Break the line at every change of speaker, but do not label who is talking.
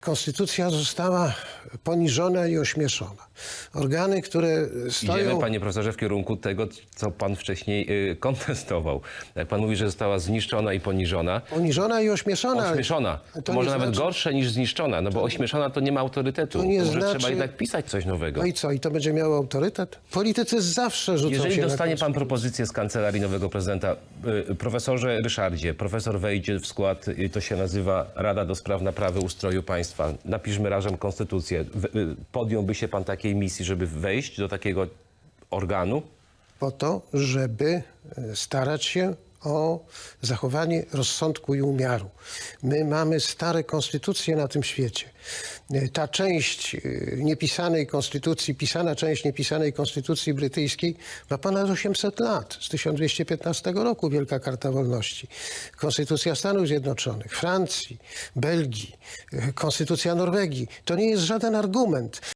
Konstytucja została poniżona i ośmieszona. Organy, które stoją...
Idziemy, panie profesorze, w kierunku tego, co pan wcześniej y, kontestował. Jak pan mówi, że została zniszczona i poniżona,
Poniżona i ośmieszona.
ośmieszona,
To
może
nie
nawet
znaczy-
gorsze niż zniszczona, no bo ośmieszona to nie ma autorytetu.
to nie
może
znaczy-
trzeba jednak pisać coś nowego.
No i co? I to będzie miało autorytet? Politycy zawsze rzucą
Jeżeli
się
dostanie pan propozycję z kancelarii nowego prezydenta, y, profesorze Ryszardzie, profesor wejdzie w skład, y, to się nazywa Rada do Spraw Naprawy Ustroju Państwa, napiszmy razem konstytucję. Y, Podjąłby się pan takiej misji, żeby wejść do takiego organu?
po to, żeby e, starać się o zachowanie rozsądku i umiaru. My mamy stare konstytucje na tym świecie. Ta część e, niepisanej konstytucji, pisana część niepisanej konstytucji brytyjskiej ma ponad 800 lat, z 1215 roku Wielka Karta Wolności. Konstytucja Stanów Zjednoczonych, Francji, Belgii, e, konstytucja Norwegii. To nie jest żaden argument.